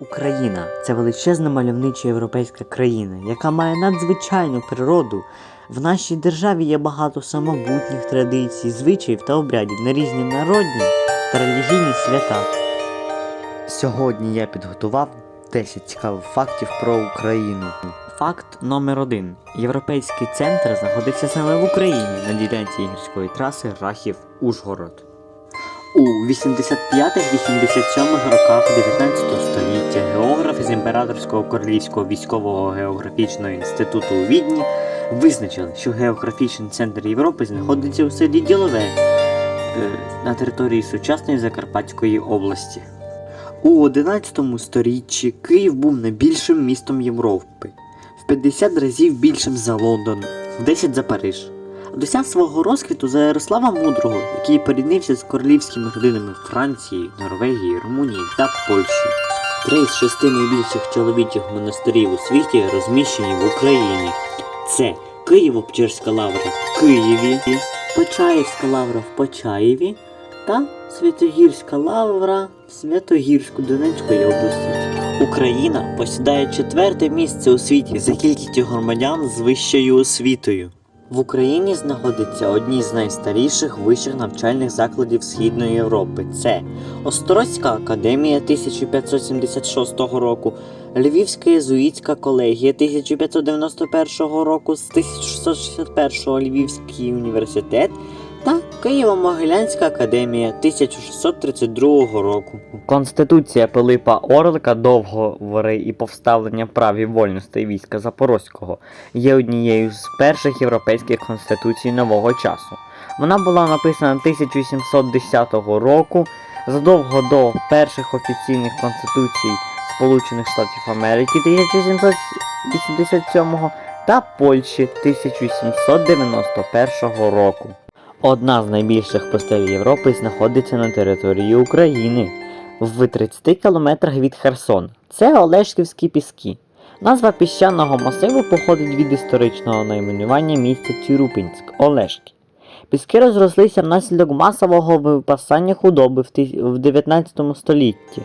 Україна це величезна мальовнича європейська країна, яка має надзвичайну природу. В нашій державі є багато самобутніх традицій, звичаїв та обрядів на різні народні та релігійні свята. Сьогодні я підготував 10 цікавих фактів про Україну. Факт номер один. Європейський центр знаходиться саме в Україні на ділянці гірської траси Рахів-Ужгород. У 85-87 роках 19 століття географи з Імператорського Королівського військового географічного інституту у Відні визначили, що географічний центр Європи знаходиться у селі Ділове е, на території сучасної Закарпатської області. У 11 сторіччі Київ був найбільшим містом Європи, в 50 разів більшим за Лондон, в 10 за Париж. Досяг свого розквіту за Ярослава Мудрого, який поріднився з королівськими родинами Франції, Норвегії, Румунії та Польщі. Три з шести найбільших чоловічих монастирів у світі розміщені в Україні. Це Києво-Печерська лавра в Києві, Почаївська лавра в Почаєві та Святогірська лавра в Святогірську-Донецької області. Україна посідає четверте місце у світі за кількістю громадян з вищою освітою. В Україні знаходиться одні з найстаріших вищих навчальних закладів Східної Європи. Це Острозька академія 1576 року, Львівська єзуїтська колегія 1591 року, з 1661 Львівський університет та Києво-Могилянська академія 1632 року. Конституція Пилипа Орлика договори і повставлення прав і вольностей війська Запорозького є однією з перших європейських конституцій нового часу. Вона була написана 1710 року задовго до перших офіційних конституцій Сполучених Штатів Америки 1787 та Польщі 1791 року. Одна з найбільших пустель Європи знаходиться на території України в 30 кілометрах від Херсон. Це Олешківські піски. Назва піщаного масиву походить від історичного найменування місця Тюрупинськ Олешки. Піски розрослися внаслідок масового випасання худоби в 19 столітті.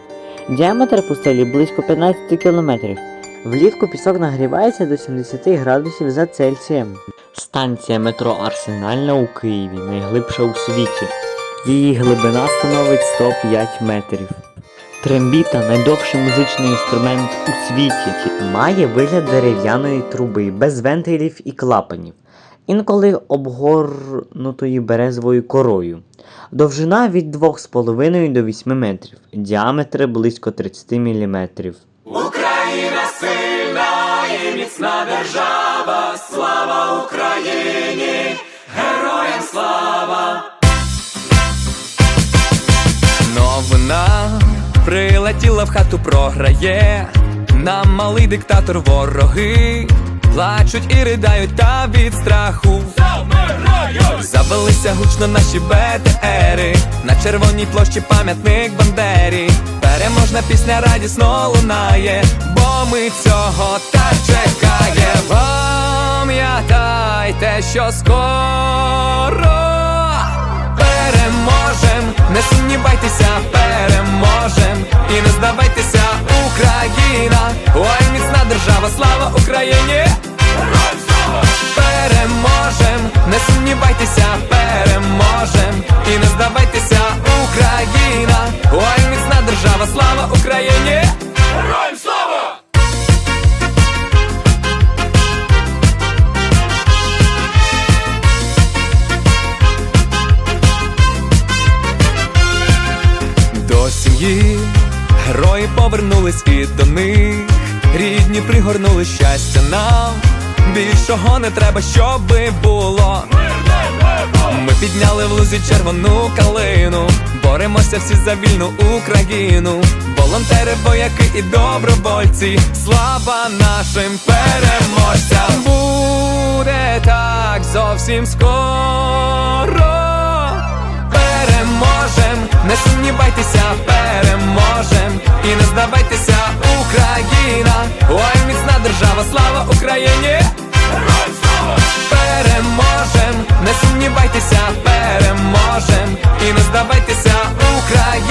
Діаметр пустелі близько 15 кілометрів. Влітку пісок нагрівається до 70 градусів за Цельсієм. Станція метро Арсенальна у Києві найглибша у світі. Її глибина становить 105 метрів. Трембіта найдовший музичний інструмент у світі. Має вигляд дерев'яної труби без вентилів і клапанів, інколи обгорнутої березовою корою. Довжина від 2,5 до 8 метрів, діаметр близько 30 мм. Міцна держава, слава Україні, героям слава. Новина прилетіла в хату, програє. Нам малий диктатор вороги. Плачуть і придають та від страху. Завелися гучно наші БТРи На червоній площі пам'ятник Бандері Переможна пісня радісно лунає, ми цього так чекаємо. Пам'ятайте, що скоро переможем, не сумнівайтеся, переможем. І не здавайтеся, повернулись і до них. Рідні пригорнули щастя нам. Більшого не треба, щоби було. Ми підняли в лузі червону калину, боремося всі за вільну Україну, волонтери, вояки і добровольці, слава нашим переможцям! Буде так зовсім скоро. Переможем, не сумнівайтеся, переможем і не здавайтеся, Україна, ой, міцна держава, слава Україні! Переможем, не сумнівайтеся, переможем. І не здавайтеся, Україна,